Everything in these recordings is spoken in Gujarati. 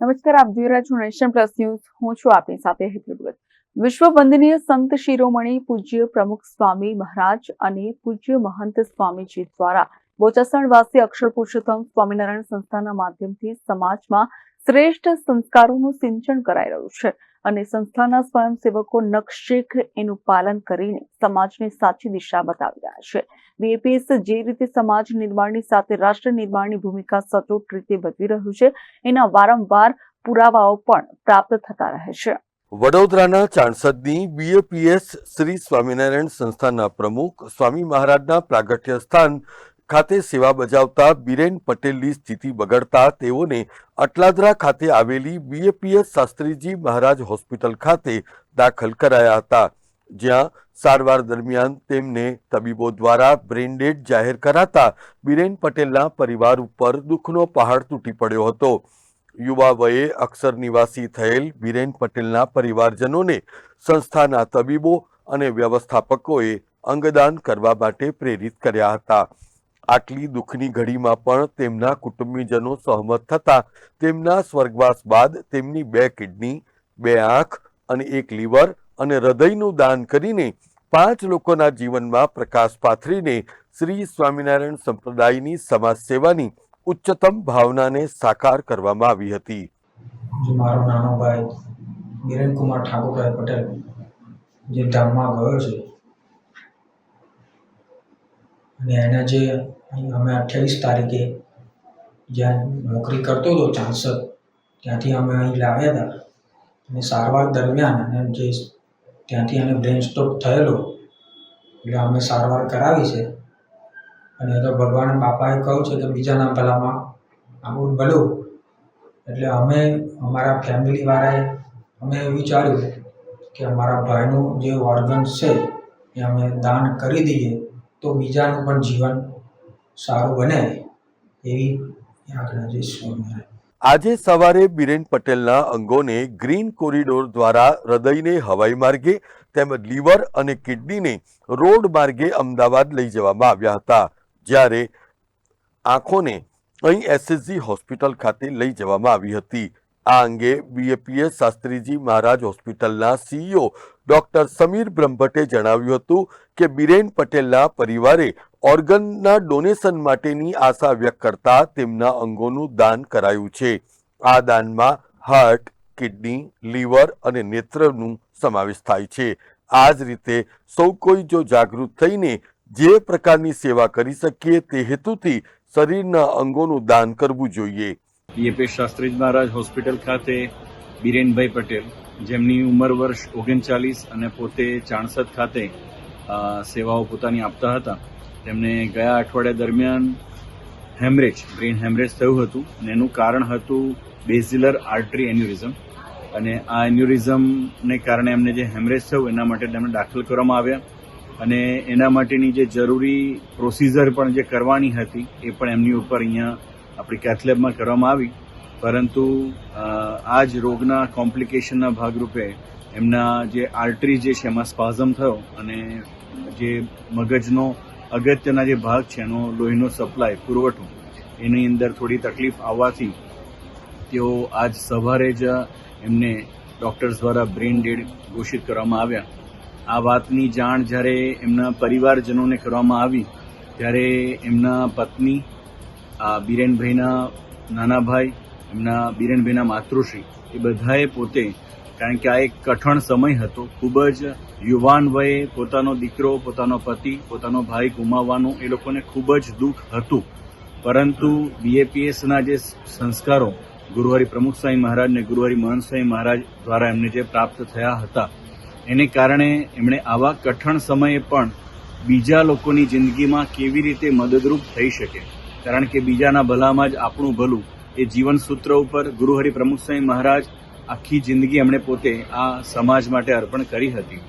નમસ્કાર, આપ જોઈ રહ્યા છો નેશન પ્લસ ન્યૂઝ. હું છું આપની સાથે હેતલભગત વિશ્વ વંદનીય સંત શિરોમણી પૂજ્ય પ્રમુખ સ્વામી મહારાજ અને પૂજ્ય મહંત સ્વામીજી દ્વારા બોચાસણ વાસી અક્ષર પુરુષોત્તમ સ્વામિનારાયણ સંસ્થાના માધ્યમથી સમાજમાં શ્રેષ્ઠ સંસ્કારોનું સિંચન કરાઈ રહ્યું છે. અને સંસ્થાના સ્વયંસેવકો નક્ષેક એનું પાલન કરીને સમાજને સાચી દિશા બતાવી રહ્યા છે. બીએપીએસ જે રીતે સમાજ નિર્માણની સાથે રાષ્ટ્ર નિર્માણની ભૂમિકા સચોટ રીતે ભજવી રહ્યું છે, એના વારંવાર પુરાવાઓ પણ પ્રાપ્ત થતા રહે છે. વડોદરાના ચાણસદની બીએપીએસ શ્રી સ્વામિનારાયણ સંસ્થાના પ્રમુખ સ્વામી મહારાજના પ્રાગટ્ય સ્થાન ખાતે સેવા બજાવતા બિરેન પટેલની સ્થિતિ બગડતા તેઓને અટલાદરા ખાતે આવેલી બીએપીએસ શાસ્ત્રીજી મહારાજ હોસ્પિટલ ખાતે દાખલ કરાયા હતા. જ્યાં સારવાર દરમિયાન તેમને તબીબો દ્વારા બ્રેન્ડેડ જાહેર કરાતા બિરેન પટેલના પરિવાર ઉપર દુઃખનો પહાડ તૂટી પડ્યો હતો. યુવા વયે અક્ષર નિવાસી થયેલ બિરેન પટેલના પરિવારજનોને સંસ્થાના તબીબો અને વ્યવસ્થાપકોએ અંગદાન કરવા માટે પ્રેરિત કર્યા હતા. આટલી દુઃખની ઘડીમાં પણ તેમના કુટુંબીજનો સહમત થતા તેમના સ્વર્ગવાસ બાદ તેમની બે કિડની, બે આંખ અને એક લીવર અને હૃદયનું દાન કરીને પાંચ લોકોના જીવનમાં પ્રકાશ પાથરીને શ્રી સ્વામિનારાયણ સંપ્રદાયની સમાજ સેવાની ઉચ્ચતમ ભાવનાને સાકાર કરવામાં આવી હતી. મારો નાનો ભાઈ બિરેનકુમાર ઠાકોરભાઈ પટેલ જે ધામમાં ગયો છે અને એને જે અમે અઠ્યાવીસ તારીખે જ્યાં નોકરી કરતો હતો ચાંસદ, ત્યાંથી અમે અહીં લાવ્યા હતા. અને સારવાર દરમિયાન અને જે ત્યાંથી એને બ્રેન સ્ટ્રોક થયેલો, એટલે અમે સારવાર કરાવી છે. અને તો ભગવાન બાપાએ કહ્યું છે કે બીજાના ભલામાં આપણું ભલું. એટલે અમે અમારા ફેમિલીવાળાએ અમે વિચાર્યું કે અમારા ભાઈનું જે ઓર્ગન્સ છે એ અમે દાન કરી દઈએ. તો બીજાનું પણ જીવન સારું બને એવી આજ્ઞા જઈશું અમારે આજે સવારે બિરેન પટેલના અંગોને ગ્રીન કોરિડોર દ્વારા હૃદયને હવાઈ માર્ગે તેમજ લીવર અને કિડનીને રોડ માર્ગે અમદાવાદ લઈ જવામાં આવ્યા હતા, જ્યારે આંખોને અહીં એસએસજી હોસ્પિટલ ખાતે લઈ જવામાં આવી હતી. આ અંગે બીએપીએસ શાસ્ત્રીજી મહારાજ હોસ્પિટલના સીઈઓ ડોક્ટર સમીર બ્રહ્મભટ્ટે જણાવ્યું હતું કે બિરેન પટેલના પરિવારે ઓર્ગનના ડોનેશન માટેની આશા વ્યક્ત કરતા તેમના અંગોનું દાન કરાયું છે. આ દાનમાં હાર્ટ, કિડની, લીવર અને નેત્રનું સમાવેશ થાય છે. આ જ રીતે સૌ કોઈ જો જાગૃત થઈને જે પ્રકારની સેવા કરી શકીએ તે હેતુથી શરીરના અંગોનું દાન કરવું જોઈએ. યપેશ શાસ્ત્રીજ મહારાજ હોસ્પિટલ ખાતે બિરેનભાઈ પટેલ, જેમની ઉંમર વર્ષ ઓગણચાલીસ અને પોતે ચાણસદ ખાતે સેવાઓ પોતાની આપતા હતા. તેમને ગયા અઠવાડિયા દરમિયાન હેમરેજ બ્રેન હેમરેજ થયું હતું અને એનું કારણ હતું બેઝિલર આર્ટરી એન્યુરિઝમ અને આ એન્યુરિઝમને કારણે એમને જે હેમરેજ થયું એના માટે તેમને દાખલ કરવામાં આવ્યા અને એના માટેની જે જરૂરી પ્રોસિજર પણ જે કરવાની હતી એ પણ એમની ઉપર અહીંયા આપણી કેથલેબમાં કરવામાં આવી. પરંતુ આ જ રોગના કોમ્પ્લિકેશનના ભાગરૂપે એમના જે આર્ટરી જે છે, એમાં સ્પાઝમ થયો અને જે મગજનો અગત્યના જે ભાગ છે, એનો લોહીનો સપ્લાય પુરવઠો, એની અંદર થોડી તકલીફ આવવાથી તેઓ આજ સવારે જ એમને ડૉક્ટર્સ દ્વારા બ્રેન ડેડ ઘોષિત કરવામાં આવ્યા. આ વાતની જાણ જ્યારે એમના પરિવારજનોને કરવામાં આવી, ત્યારે એમના પત્ની આ બિરેનભાઈના નાના ભાઈ એમના બિરેનભાઈના માતૃશ્રી, એ બધાએ પોતે, કારણ કે આ એક કઠણ સમય હતો, ખૂબ જ યુવાન વયે પોતાનો દીકરો, પોતાનો પતિ, પોતાનો ભાઈ ગુમાવવાનું એ લોકોને ખૂબ જ દુઃખ હતું. પરંતુ બીએપીએસના જે સંસ્કારો ગુરુવારી પ્રમુખ સ્વામી મહારાજ ને ગુરુવારી મહંત સ્વામી મહારાજ દ્વારા એમને જે પ્રાપ્ત થયા હતા, એને કારણે એમણે આવા કઠણ સમયે પણ બીજા લોકોની જિંદગીમાં કેવી રીતે મદદરૂપ થઈ શકે? કારણ કે બીજાના ભલામાં જ આપણું ભલું. એ જીવન સૂત્ર ઉપર ગુરુહરિ પ્રમુખ સ્વામી મહારાજ આખી જિંદગી એમણે પોતે આ સમાજ માટે અર્પણ કરી હતી.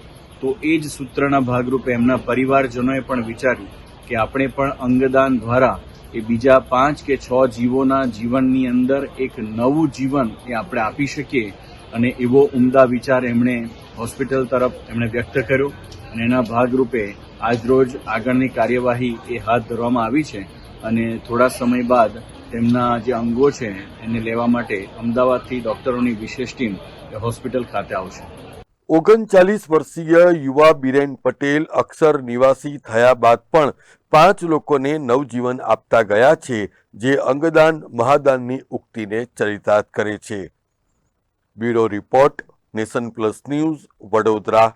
તો એ જ સૂત્રના ભાગરૂપે એમના પરિવારજનોએ પણ વિચાર્યું કે આપણે પણ અંગદાન દ્વારા એ બીજા પાંચ કે છ જીવોના જીવનની અંદર એક નવું જીવન એ આપણે આપી શકીએ અને એવો ઉમદા વિચાર એમણે હોસ્પિટલ તરફ એમણે વ્યક્ત કર્યો અને એના ભાગરૂપે આજરોજ આગળની કાર્યવાહી એ હાથ ધરવામાં આવી છે. અને થોડા સમય બાદ તેમના જે અંગો છે એને લેવા માટે અમદાવાદથી ડોક્ટરોની વિશેષ ટીમ હોસ્પિટલ ખાતે આવશે. ઓગણચાલીસ વર્ષીય યુવા બિરેન પટેલ અક્ષર નિવાસી થયા બાદ પણ પાંચ લોકોને નવજીવન આપતા ગયા છે, જે અંગદાન મહાદાનની ઉક્તિને ચરિતાર્થ કરે છે. Bureau report, nation plus news, Vadodara.